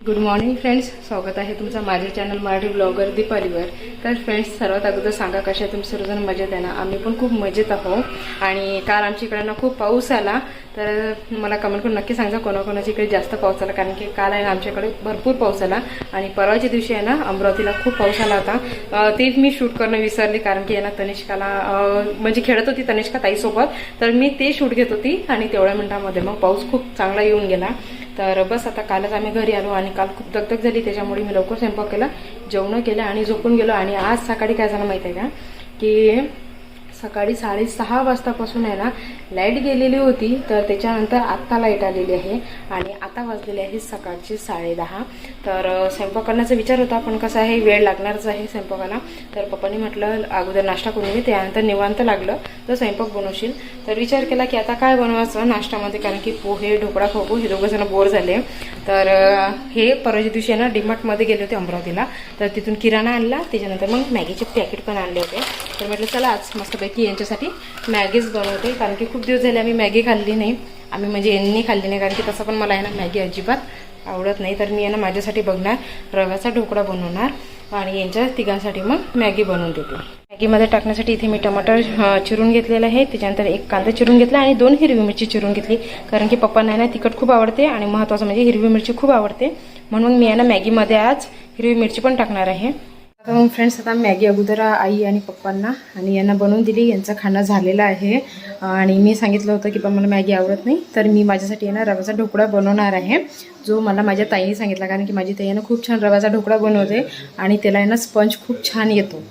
Good morning friends स्वागत आहे तुमचं माझ्या चॅनल मराठी ब्लॉगर दीपालीवर तर फ्रेंड्स सर्वात अगोदर सांगा कशा तुम्ही सर्वजण मजेत आहे ना? आम्ही पण खूप मजेत आहोत. आणि काल आमच्या इकडे ना खूप पाऊस आला. तर मला कमेंट करून नक्की सांगा कोणाकोणाच्या इकडे जास्त पाऊस आला. कारण की काल आहे ना आमच्याकडे भरपूर पाऊस आला. आणि परवाच्या दिवशी आहे ना अमरावतीला खूप पाऊस आला होता. ते मी शूट करणं विसरले कारण की आहे ना तनिष्काला म्हणजे खेळत होती तनिष्का ताईसोबत. तर मी ते शूट घेत होती आणि तेवढ्या मिनटामध्ये मग पाऊस खूप चांगला येऊन गेला. तर बस आता कालच आम्ही घरी आलो आणि काल खूप दगदग झाली. त्याच्यामुळे मी लवकर स्वयंपाक केला जेवणं केलं आणि झोपून गेलो. आणि आज सकाळी काय झालं माहिती आहे का? की सकाळी साडेसहा वाजतापासून आहे ना लाइट गेलेली होती तर त्याच्यानंतर आत्ता लाइट आलेली आहे आणि आता वाजलेली आहे सकाळची साडेदहा. तर स्वयंपाक करण्याचा विचार होता पण कसं आहे वेळ लागणारच आहे स्वयंपाकाला. तर पप्पांनी म्हटलं अगोदर नाश्ता करून घे त्यानंतर निवांत लागलं तर स्वयंपाक बनवशील. तर विचार केला की आता काय बनवायचं नाश्त्यामध्ये कारण की पोहे ढोकळा खोपू हे दोघं जण बोर झाले. तर हे परवाच्या दिवशी आहे ना डीमार्टमध्ये गेले होते अमरावतीला. तर तिथून किराणा आणला. त्याच्यानंतर मग मॅगीचे पॅकेट पण आणले होते. तर म्हटलं चला आज मस्तपैकी यांच्यासाठी मॅगीच बनवते. कारण की खूप दिवस झाले आम्ही मॅगी खाल्ली नाही. आम्ही म्हणजे यांनी खाल्ली नाही कारण की तसं पण मला आहे ना मॅगी अजिबात आवडत नाही. तर मी आहे ना माझ्यासाठी बघणार रव्याचा ढोकळा बनवणार. आणि यांच्या तिघांसाठी मग मॅगी बनवून देते. मॅगीमध्ये टाकण्यासाठी इथे मी टमाटर चिरून घेतलेलं आहे. त्याच्यानंतर एक कांदा चिरून घेतला आणि दोन हिरवी मिरची चिरून घेतली. कारण की पप्पांना आहे ना तिखट खूप आवडते आणि महत्त्वाचं म्हणजे हिरवी मिरची खूप आवडते. म्हणून मी आहे ना मॅगीमध्ये आज हिरवी मिरची पण टाकणार आहे. आता मग फ्रेंड्स आता मॅगी अगोदर आई आणि पप्पांना आणि यांना बनवून दिली. यांचं खाणं झालेलं आहे. आणि मी सांगितलं होतं की पण मला मॅगी आवडत नाही. तर मी माझ्यासाठी यांना रव्याचा ढोकळा बनवणार आहे जो मला माझ्या ताईने सांगितला. कारण की माझी ताई खूप छान रव्याचा ढोकळा बनवते आणि त्याला यांना ना स्पंज खूप छान येतो.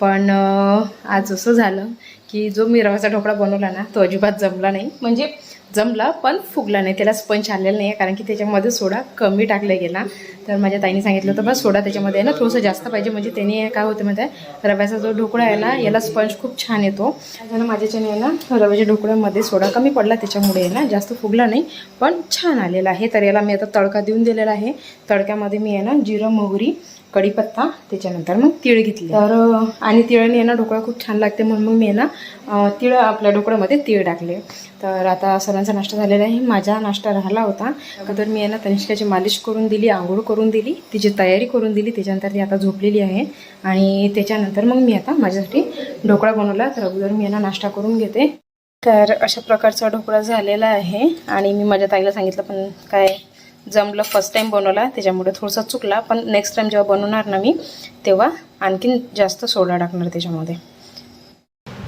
पण आज असं झालं की जो मी रव्याचा ढोकळा बनवला ना तो अजिबात जमला नाही. म्हणजे जमला पण फुगला नाही. त्याला स्पंज आलेला नाही आहे कारण की त्याच्यामध्ये सोडा कमी टाकला गेला. तर माझ्या ताईने सांगितलं होतं बस सोडा त्याच्यामध्ये आहे ना थोडंसं जास्त पाहिजे. म्हणजे त्याने काय होतं माहिती आहे? रव्याचा जो ढोकळा आहे ना याला स्पंज खूप छान येतो. त्यानं माझ्याच्याने आहे ना रव्याच्या ढोकळ्यामध्ये सोडा कमी पडला त्याच्यामुळे आहे ना जास्त फुगला नाही पण छान आलेला आहे. तर याला मी आता तडका देऊन दिलेला आहे. तडक्यामध्ये मी आहे ना जिरं मोहरी कढीपत्ता त्याच्यानंतर मग तीळ घेतली. तर आणि तिळाने आहे ना ढोकळा खूप छान लागते म्हणून मग मी आहे ना तिळ आपल्या ढोकळ्यामध्ये तीळ टाकले. तर आता सर्वांचा नाश्ता झालेला आहे. माझा नाश्ता राहिला होता. अगोदर मी यांना तनिष्काची मालिश करून दिली आंघोळ करून दिली तिची तयारी करून दिली. त्याच्यानंतर ती आता झोपलेली आहे. आणि त्याच्यानंतर मग मी आता माझ्यासाठी ढोकळा बनवला. तर अगोदर मी यांना नाश्ता करून घेते. तर अशा प्रकारचा ढोकळा झालेला आहे. आणि मी माझ्या ताईला सांगितलं पण काय जमलं फर्स्ट टाईम बनवला त्याच्यामुळे थोडासा चुकला. पण नेक्स्ट टाईम जेव्हा बनवणार ना मी तेव्हा आणखीन जास्त सोडा टाकणार त्याच्यामध्ये.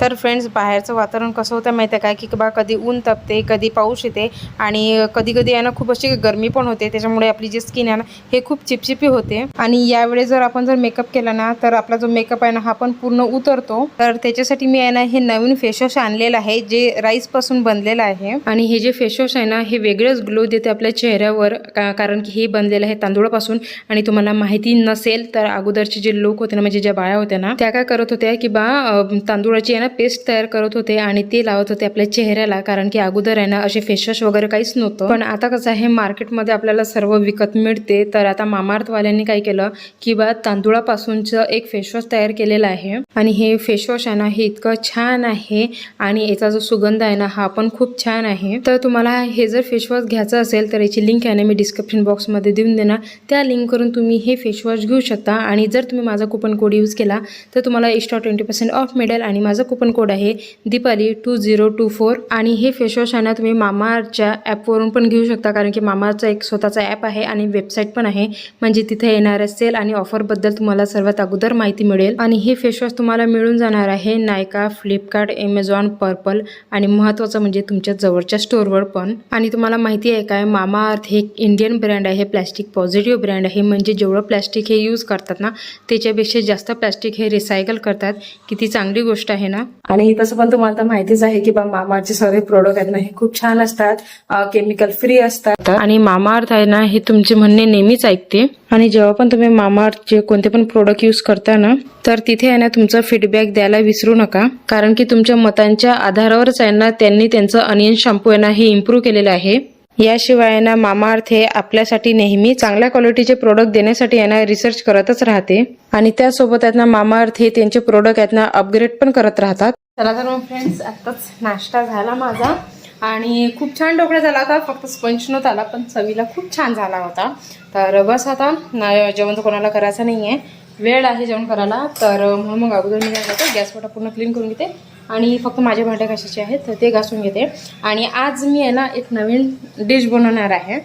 तर फ्रेंड्स बाहेरचं वातावरण कसं होतं माहिती आहे काय की बा कधी ऊन तपते कधी पाऊस येते आणि कधी कधी आहे ना खूप अशी गरमी पण होते. त्याच्यामुळे आपली जी स्किन आहे ना हे खूप चिपचिपी होते. आणि यावेळेस जर आपण जर मेकअप केला ना तर आपला जो मेकअप आहे ना हा पण पूर्ण उतरतो. तर त्याच्यासाठी मी आहे ना हे नवीन फेसवॉश आणलेलं आहे जे राईसपासून बनलेलं आहे. आणि हे जे फेसवॉश आहे ना हे वेगळंच ग्लो देते आपल्या चेहऱ्यावर का- कारण की हे बनलेलं आहे तांदूळापासून. आणि तुम्हाला माहिती नसेल तर अगोदरचे जे लोक होते ना म्हणजे ज्या बाया होत्या ना त्या काय करत होत्या की बा तांदूळाची आहे ना पेस्ट तयार करत होते आणि ते लावत होते आपल्या चेहऱ्याला कारण की अगोदर आहे ना असे फेसवॉश वगैरे काहीच नव्हतं. पण आता कसं आहे मार्केटमध्ये आपल्याला सर्व विकत मिळते. तर आता मामार्थवाल्यांनी काय केलं की बा तांदूळापासूनचं एक फेसवॉश तयार केलेलं आहे. आणि हे फेसवॉश आहे ना हे इतकं छान आहे आणि याचा जो सुगंध आहे ना हा पण खूप छान आहे. तर तुम्हाला हे जर फेसवॉश घ्यायचं असेल तर याची लिंक आहे ना मी डिस्क्रिप्शन बॉक्समध्ये देऊन देणार. त्या लिंकवरून तुम्ही हे फेसवॉश घेऊ शकता. आणि जर तुम्ही माझा कुपन कोड यूज केला तर तुम्हाला एक्स्ट्रा ट्वेंटी पर्सेंट ऑफ मिळेल आणि माझं कुपन कोड आहे. Deepali two zero two four आणि हे फेसवॉश आहे ना तुम्ही मामाच्या ॲपवरून पण घेऊ शकता कारण की मामाचा एक स्वतःचा ॲप आहे आणि वेबसाईट पण आहे. म्हणजे तिथे येणाऱ्या सेल आणि ऑफरबद्दल तुम्हाला सर्वात अगोदर माहिती मिळेल. आणि हे फेसवॉश तुम्हाला मिळून जाणार आहे नायका फ्लिपकार्ट ॲमेझॉन पर्पल आणि महत्त्वाचं म्हणजे तुमच्या जवळच्या स्टोअरवर पण. आणि तुम्हाला माहिती आहे काय? मामा अर्थ हे इंडियन ब्रँड आहे प्लॅस्टिक पॉझिटिव्ह ब्रँड आहे. म्हणजे जेवढं प्लॅस्टिक हे यूज करतात ना त्याच्यापेक्षा जास्त प्लॅस्टिक हे रिसायकल करतात. किती चांगली गोष्ट आहे ना? आणि तसं पण तुम्हाला तर माहितीच आहे की बा मामाचे सगळे प्रोडक्ट आहेत ना हे खूप छान असतात. केमिकल फ्री असतात. आणि मामा अर्थ आहे ना हे तुमचे म्हणणे नेहमीच ऐकते. आणि जेव्हा पण तुम्ही मामा कोणते पण प्रोडक्ट यूज करता ना तर तिथे आहे ना तुमचा फीडबॅक द्यायला विसरू नका. कारण की तुमच्या मतांच्या आधारावरच आहे ना त्यांनी त्यांचं अनियन शॅम्पू आहे ना हे इम्प्रूव्ह केलेलं आहे. याशिवाय ना मामाअर्थ हे आपल्यासाठी नेहमी चांगल्या क्वालिटीचे प्रोडक्ट देण्यासाठी यांना रिसर्च करतच राहते. आणि त्यासोबत आहेत ना मामाअर्थ हे त्यांचे प्रोडक्ट आहेत ना अपग्रेड पण करत राहतात. चला तर मग फ्रेंड्स आत्ताच नाश्ता झाला माझा. आणि खूप छान ढोकळा झाला होता फक्त स्पंच नव्हता आला पण चवीला खूप छान झाला होता. तर बस आता ना- जेवण तर कोणाला करायचं नाही आहे वेळ आहे जेवण करायला तर म्हणून मग अगोदर मी काय करतो गॅस वाटा पूर्ण क्लीन करून घेते. आणि फक्त माझ्या भांड्या कशाचे आहेत तर ते घासून घेते. आणि आज मी आहे ना एक नवीन डिश बनवणार आहे.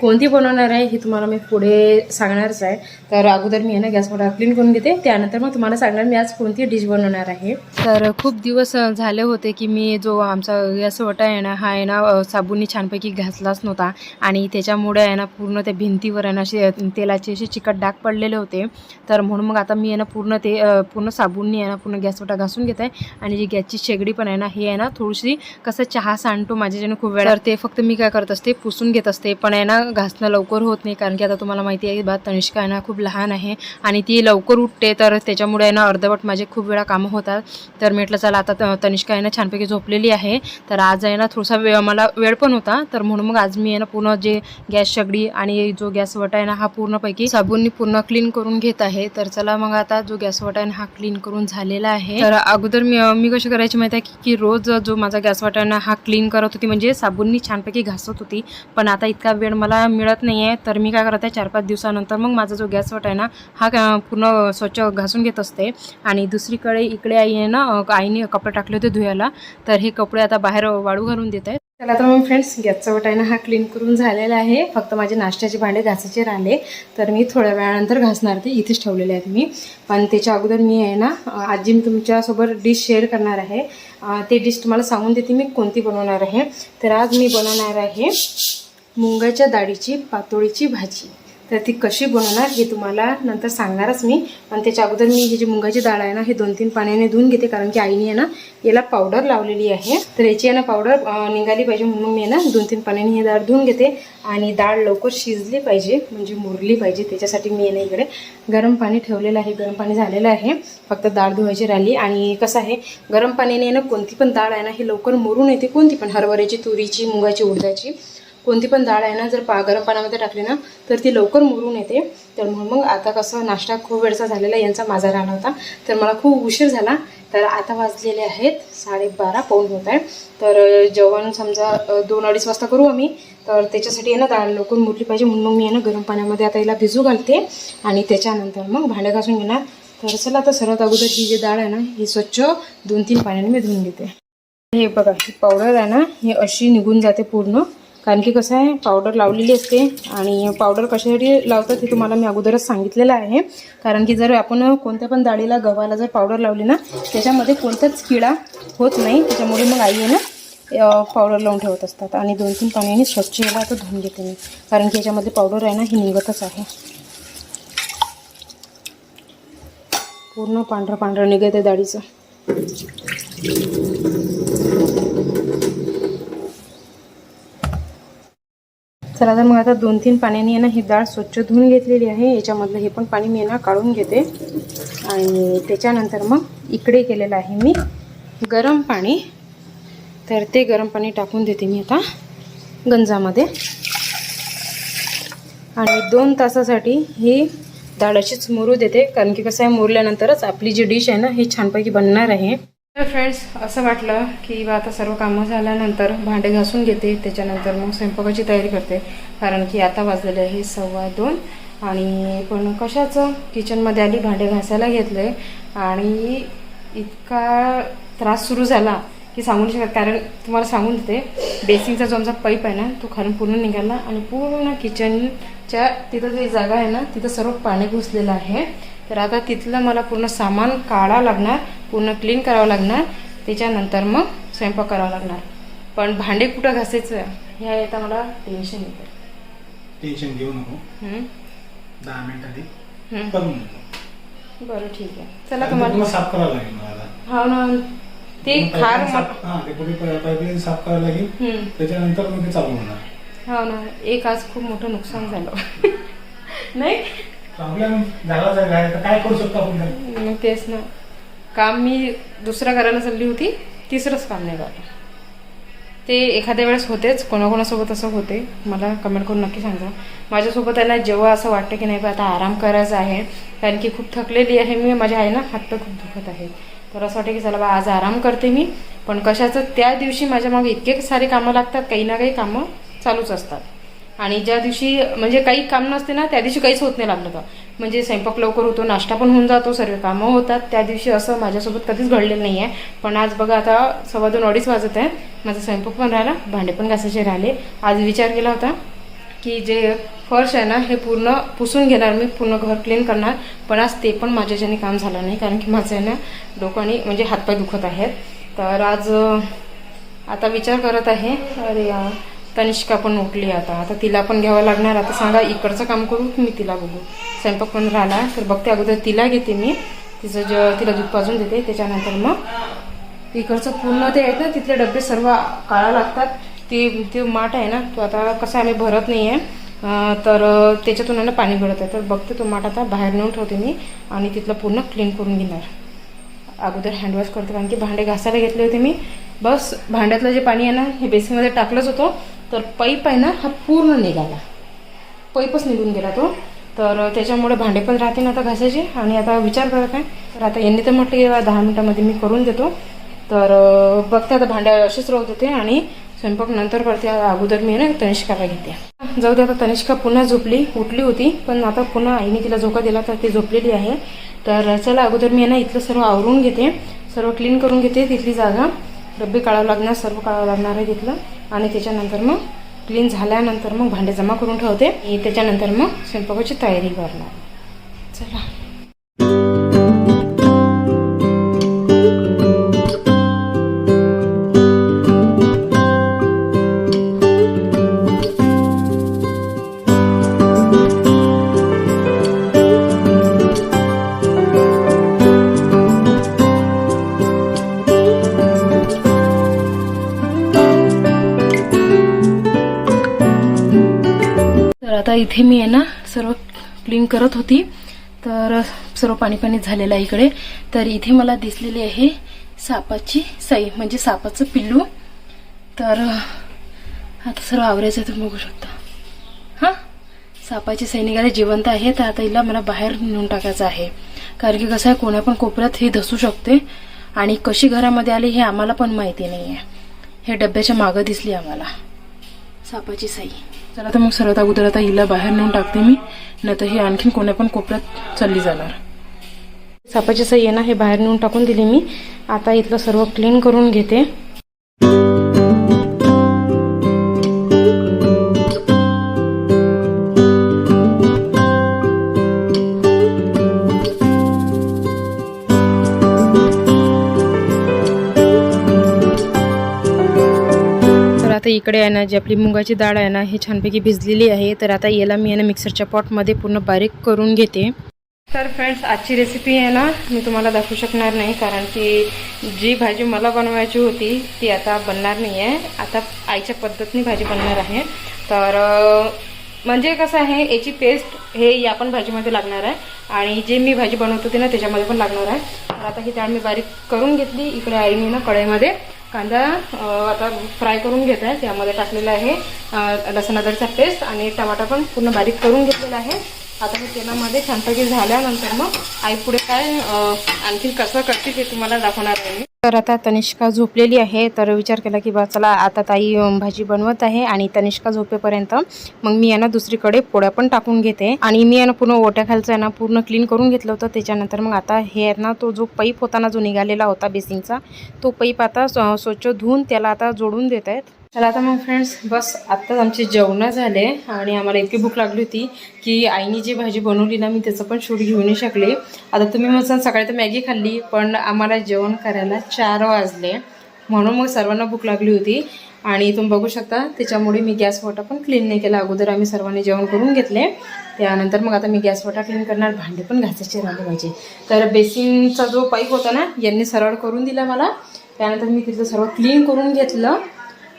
कोणती बनवणार आहे हे तुम्हाला मी पुढे सांगणारच आहे. तर अगोदर मी आहे ना गॅस मोठा क्लीन करून घेते. त्यानंतर मग तुम्हाला सांगणार मी आज कोणती डिश बनवणार आहे. तर खूप दिवस झाले होते की मी जो आमचा गॅस वटा आहे ना हा आहे ना साबुनी छानपैकी घासलाच नव्हता. आणि त्याच्यामुळे आहे ना पूर्ण त्या भिंतीवर आहे ना असे तेलाचे असे चिकट डाग पडलेले होते. तर म्हणून मग आता मी आहे ना पूर्ण ते पूर्ण साबुननी आहे ना पूर्ण गॅस वटा घासून घेत. आहे आणि जी गॅसची शेगडी पण आहे ना ही आहे ना थोडीशी कसं चहा सांडतो माझ्याच्याने खूप वेळा. ते फक्त मी काय करत असते पुसून घेत असते. पण आहे ना घासणं लवकर होत नाही कारण की आता तुम्हाला माहिती आहे बा तनिष्का आहे ना खूप लहान आहे आणि ती लवकर उठते तर त्याच्यामुळे आहे ना अर्धवट माझे खूप वेळा कामं होतात. तर म्हटलं चला आता त- तनिष्का आहे ना छानपैकी झोपलेली आहे. तर आज आहे ना थोडासा वेळ मला वेळ पण होता. तर म्हणून मग आज मी आहे ना पूर्ण जे गॅस शेगडी आणि जो गॅसवटा आहे ना हा पूर्णपैकी साबूननी पूर्ण क्लीन करून घेत आहे. तर चला मग आता जो गॅसवट आहे ना हा क्लीन करून झालेला आहे. तर अगोदर मी मी कशी करायची माहिती आहे की रोज जो माझा गॅसवटा आहे ना हा क्लीन करत होती म्हणजे साबूननी छानपैकी घासत होती. पण आता इतका वेळ मला मिळत नाही आहे तर मी काय करत आहे चार पाच दिवसानंतर मग माझा जो गॅस आहे ना हा पूर्ण स्वच्छ घासून घेत असते. आणि दुसरीकडे इकडे आई आहे ना आईने कपडे टाकले होते धुयाला तर हे कपडे आता बाहेर वाळू घालून देत आहेत. चला तर मग फ्रेंड्स गॅसचा वटा आहे ना हा क्लीन करून झालेला आहे. फक्त माझे नाश्त्याचे भांडे घासायचे राहिले तर मी थोड्या वेळानंतर घासणार ते. इथेच ठेवलेले आहेत मी. पण त्याच्या अगोदर मी आहे ना आजी मी तुमच्यासोबत डिश शेअर करणार आहे. ते डिश तुम्हाला सांगून देते मी कोणती बनवणार आहे. तर आज मी बनवणार आहे मुंगाच्या डाळीची पातोळीची भाजी. तर ती कशी बनवणार हे तुम्हाला नंतर सांगणारच मी. पण त्याच्या अगोदर मी ही जी मुंगाची डाळ आहे ना हे दोन तीन पाण्याने धुवून घेते कारण की आईने आहे ना याला पावडर लावलेली आहे. तर याची आहे ना पावडर निघाली पाहिजे म्हणून मी ना दोन तीन पाण्याने ही डाळ धुवून घेते. आणि डाळ लवकर शिजली पाहिजे म्हणजे मुरली पाहिजे त्याच्यासाठी मी ना इकडे गरम पाणी ठेवलेलं आहे. गरम पाणी झालेलं आहे. फक्त डाळ धुवायची राहिली. आणि कसं आहे गरम पाण्याने आहे ना कोणती पण डाळ आहे ना हे लवकर मुरून येते कोणती पण हरभऱ्याची तुरीची मुगाची उडदाची. कोणती पण डाळ आहे ना जर पा गरम पाण्यामध्ये टाकली ना तर ती लवकर मुरून येते. तर म्हणून मग आता कसं नाश्ता खूप वेळचा झालेला यांचा माझा राहिला होता. तर मला खूप उशीर झाला. तर आता वाजलेले आहेत साडेबारा पाऊन होत आहे. तर जेवण समजा दोन अडीच वाजता करू आम्ही. तर त्याच्यासाठी आहे ना डाळ लवकर मुरली पाहिजे. म्हणून मग मी आहे ना गरम पाण्यामध्ये आता हिला भिजू घालते. आणि त्याच्यानंतर मग भांडे घासून घेणार. तर चला आता सर्वात अगोदर ही जी डाळ आहे ना ही स्वच्छ दोन तीन पाण्याने मी धुवून घेते. हे बघा ही पावडर आहे ना ही अशी निघून जाते पूर्ण. कारण की कसं आहे पावडर लावलेली असते आणि पावडर कशासाठी लावतात हे तुम्हाला मी अगोदरच सांगितलेलं आहे. कारण की जर आपण कोणत्या पण डाळीला गव्हाला जर पावडर लावली ना त्याच्यामध्ये कोणताच किडा होत नाही. त्याच्यामुळे मग आई आहे ना पावडर लावून ठेवत असतात आणि दोन तीन पाण्याने स्वच्छ याला आता धुवून घेते मी. कारण की याच्यामध्ये पावडर आहे ना ही निघतच आहे. पूर्ण पांढरं पांढरं निघत आहे डाळीचं. चला तर मग आता दोन तीन पाण्याने आहे ना ही डाळ स्वच्छ धुवून घेतलेली आहे. याच्यामधलं हे पण पाणी मी आहे ना काढून घेते. आणि त्याच्यानंतर मग इकडे केलेलं आहे मी गरम पाणी. तर ते गरम पाणी टाकून देते मी आता गंजामध्ये. आणि दोन तासासाठी ही डाळ अशीच मुरू देते. कारण की कसं आहे मुरल्यानंतरच आपली जी डिश आहे ना ही छानपैकी बनणार आहे. तर फ्रेंड्स असं वाटलं की बा आता सर्व कामं झाल्यानंतर भांडे घासून घेते त्याच्यानंतर मग स्वयंपाकाची तयारी करते. कारण की आता वाजलेले आहे सव्वा दोन आणि पण कशाचं? किचनमध्ये आली भांडे घासायला घेतले आणि इतका त्रास सुरू झाला की सांगू नाही शकत. कारण तुम्हाला सांगून देते बेसिंगचा जो आमचा पाईप आहे ना तो खालून पूर्ण निघाला आणि पूर्ण किचनच्या तिथं जी जागा आहे ना तिथं सर्व पाणी घुसलेलं आहे. तर आता तिथलं मला पूर्ण सामान काढावं लागणार. पूर्ण क्लीन करावं लागणार. त्याच्यानंतर मग स्वयंपाक करावा लागणार. पण भांडे कुठं घासायचं ह्या येता मला टेन्शन येतं टेन्शन घेऊ नको? दहा घेतो. बरं ठीक आहे. चला तुम्हाला साफ करावं लागेल आता. हो ना. ते खार साफ- हा करावं लागेल. त्याच्यानंतर मग ते चालू होणार. हो ना. एक आज खूप मोठं नुकसान झालं. नाही? प्रॉब्लेम आहे काय करू शकतो आपण? तेच ना. काम मी दुसऱ्या करायला चालली होती तिसरंच काम नाही ते एखाद्या वेळेस होतेच कोणाकोणासोबत असं होते. मला कमेंट करून नक्की सांगा. माझ्यासोबत आहे ना जेव्हा असं वाटतं की नाही आता आराम करायचा आहे कारण की खूप थकलेली आहे मी माझ्या आहे ना हातपाय खूप दुखत आहे. तर असं वाटतं की चला बा आज आराम करते मी पण कशाचं त्या दिवशी माझ्या मागे इतके सारे कामं लागतात काही ना काही कामं चालूच असतात. आणि ज्या दिवशी म्हणजे काही काम नसते ना त्या दिवशी काहीच होत नाही लागलं तर. म्हणजे स्वयंपाक लवकर होतो नाश्ता पण होऊन जातो सर्व कामं होतात. त्या दिवशी असं माझ्यासोबत कधीच घडलेलं नाही आहे पण आज बघा आता सव्वा दोन अडीच वाजत आहे. माझा स्वयंपाक पण राहिला भांडे पण घासायचे राहिले. आज विचार केला होता की जे फर्श आहे ना हे पूर्ण पुसून घेणार मी पूर्ण घर क्लीन करणार. पण आज ते पण माझ्याच्याने काम झालं नाही कारण की माझं आहे ना डोकाने म्हणजे हातपाय दुखत आहेत. तर आज आता विचार करत आहे. अरे तनिष्का पण उठली आता. आता तिला पण घ्यावं लागणार. आता सांगा इकडचं काम करू की मी तिला बघू? स्वयंपाक पण राहिला. तर बघते अगोदर तिला घेते मी. तिचं ज तिला दूध पाजून देते. त्याच्यानंतर मग इकडचं पूर्ण ते आहेत ना तिथले डबे सर्व काळा लागतात. ते ते माठ आहे ना तो आता कसं आम्ही भरत नाही आहे तर त्याच्यातून आहे ना पाणी गळत आहे. तर बघते तो माठ आता बाहेर नेऊन ठेवते मी आणि तिथलं पूर्ण क्लीन करून घेणार. अगोदर हँडवॉश करते कारण की भांडे घासायला घेतले होते मी. बस भांड्यातलं जे पाणी आहे ना हे बेसिनमध्ये टाकलंच होतं. तर पाईप आहे ना हा पूर्ण निघाला. पाईपच निघून गेला तो. तर त्याच्यामुळे भांडे पण राहते ना आता घासायचे. आणि आता विचार करत आहे तर आता यांनी तर म्हटलं की दहा मिनिटामध्ये मी करून देतो. तर बघते आता भांड्या असेच राहत होते आणि स्वयंपाक नंतर करते. अगोदर मी आहे ना तनिष्काला घेते. जाऊ दे आता तनिष्का पुन्हा झोपली उठली होती. पण आता पुन्हा आईने तिला झोका दिला तर ती झोपलेली आहे. तर चला अगोदर मी आहे ना इथलं सर्व आवरून घेते. सर्व क्लीन करून घेते तिथली जागा. डब्बे काढावं लागणार सर्व काढावं लागणार आहे तिथलं. आणि त्याच्यानंतर मग क्लीन झाल्यानंतर मग भांडे जमा करून ठेवते. त्याच्यानंतर मग स्वयंपाकाची तयारी करणार. चला. आता इथे मी आहे ना सर्व क्लीन करत होती. तर सर्व पाणी पाणी झालेलं आहे इकडे. तर इथे मला दिसलेली आहे सापाची साई म्हणजे सापाचं पिल्लू. तर आता सर्व आवरायचं आहे तुम्ही बघू शकता. हां? सापाची साई निघाले जिवंत आहे. तर आता हिला मला बाहेर नेऊन टाकायचं आहे. कारण की कसं आहे कोण्या पण कोपऱ्यात हे धसू शकते. आणि कशी घरामध्ये आली हे आम्हाला पण माहिती नाही आहे हे डब्याच्या मागं दिसली आम्हाला. सापाची साई. चला तर मग सर्वात अगोदर आता हिला बाहेर नेऊन टाकते मी. नाही तर हे आणखीन कोण्या पण कोपऱ्यात चालली जाणार. सापाची सही आहे ना हे बाहेर नेऊन टाकून दिली मी. आता इथलं सर्व क्लीन करून घेते. इकडे आहे ना जी आपली मुगाची डाळ आहे ना हे छानपैकी भिजलेली आहे. तर आता याला मी आहे ना मिक्सरच्या पॉटमध्ये पूर्ण बारीक करून घेते. तर फ्रेंड्स आजची रेसिपी आहे ना मी तुम्हाला दाखवू शकणार नाही कारण की जी भाजी मला बनवायची होती ती आता बनणार नाही आहे आता आईच्या पद्धतीने भाजी बनणार आहे. तर म्हणजे कसं आहे याची पेस्ट हे या पण भाजीमध्ये लागणार आहे. आणि जे मी भाजी बनवत होती ना त्याच्यामध्ये पण लागणार आहे. तर आता ही डाळ मी बारीक करून घेतली इकडे आईने ना कढईमध्ये. कांदा आता फ्राय करून घेत आहे. त्यामध्ये टाकलेला आहे लसण अदरचा पेस्ट आणि टमाटा पण पूर्ण बारीक करून घेतलेला आहे. आता मी तेलामध्ये छानपैकी झाल्यानंतर मग आई पुढे काय आणखी कसं करते ते तुम्हाला दाखवणार आहे मी. तर आता तनिष्का झोपलेली आहे तर विचार केला की बा चला आता ताई भाजी बनवत आहे आणि तनिष्का झोपेपर्यंत मग मी यांना दुसरीकडे पोळ्या पण टाकून घेते. आणि मी यांना पूर्ण ओट्या खालचं आहे ना पूर्ण क्लीन करून घेतलं होतं. त्याच्यानंतर मग आता हे आहे ना तो जो पैप होता ना जो निघालेला होता बेसिंगचा तो पैप आता स्व- स्वच्छ धुवून त्याला आता जोडून देत आहेत चला आता मग फ्रेंड्स बस आत्ताच आमचे जेवणं झाले आणि आम्हाला इतकी भूक लागली होती की आईने जी भाजी बनवली ना मी त्याचं पण शूट घेऊ नाही शकले. आता तुम्ही म्हणसान सकाळी तर मॅगी खाल्ली पण आम्हाला जेवण करायला चार वाजले. म्हणून मग सर्वांना भूक लागली होती. आणि तुम्ही बघू शकता त्याच्यामुळे मी गॅस वाटा पण क्लीन नाही केला. अगोदर आम्ही सर्वांनी जेवण करून घेतले. त्यानंतर मग आता मी गॅस वाटा क्लीन करणार भांडे पण घासायचे राहिले पाहिजे तर बेसिनचा जो पाईप होता ना यांनी सरळ करून दिला मला. त्यानंतर मी तिथलं सर्व क्लीन करून घेतलं.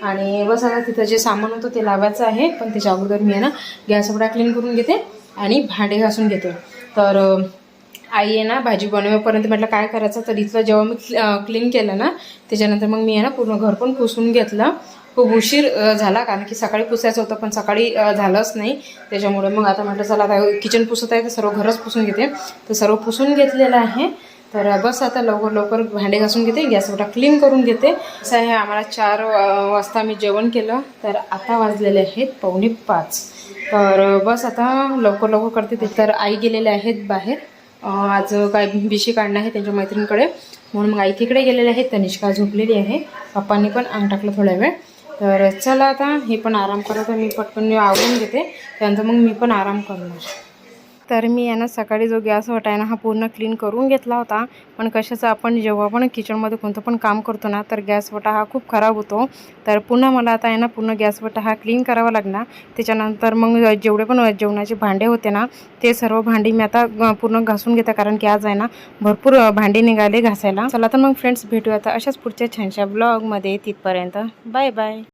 आणि बस आता तिथं जे सामान होतं ते लावायचं आहे पण त्याच्या अगोदर मी आहे ना गॅस वगैरे क्लीन करून घेते आणि भांडे घासून घेते. तर आई आहे ना भाजी बनवेपर्यंत म्हटलं काय करायचं? तर इथलं जेव्हा मी क्लीन केलं ना त्याच्यानंतर मग मी आहे ना पूर्ण घर पण पुसून घेतलं. खूप उशीर झाला कारण की सकाळी पुसायचं होतं पण सकाळी झालंच नाही. त्याच्यामुळे मग आता म्हटलं चला आता किचन पुसत आहे तर सर्व घरच पुसून घेते. तर सर्व पुसून घेतलेलं आहे. तर बस आता लवकर लवकर भांडे घासून घेते गॅसवर क्लीन करून घेते. असं आहे आम्हाला चार वाजता मी जेवण केलं. तर आता वाजलेले आहेत पावणे पाच. तर बस आता लवकर लवकर करते ते. तर आई गेलेले आहेत बाहेर. आज काय बिशी काढणं आहे त्यांच्या मैत्रिणीकडे. म्हणून मग आई तिकडे गेलेले आहेत. तनिष्का झोपलेली आहे. पप्पांनी पण अंग टाकलं थोड्या वेळ. तर चला आता हे पण आराम करत मी पटकन आवरून घेते. त्यानंतर मग मी पण आराम करणार. तर मी यांना सकाळी जो गॅस होता आहे ना हा पूर्ण क्लीन करून घेतला होता. पण कशाचं आपण जेव्हा पण किचनमध्ये कोणतं पण काम करतो ना तर गॅस वटा हा खूप खराब होतो. तर पुन्हा मला आता आहे ना पूर्ण गॅस वटा हा क्लीन करावा लागला त्याच्यानंतर मग जेवढे पण जेवणाचे भांडे होते ना ते सर्व भांडी मी आता पूर्ण घासून घेते. कारण की आज आहे ना भरपूर भांडी भांडे निघाले घासायला. चला तर मग फ्रेंड्स भेटूया आता अशाच पुढच्या छानशा ब्लॉगमध्ये तिथपर्यंत. Bye bye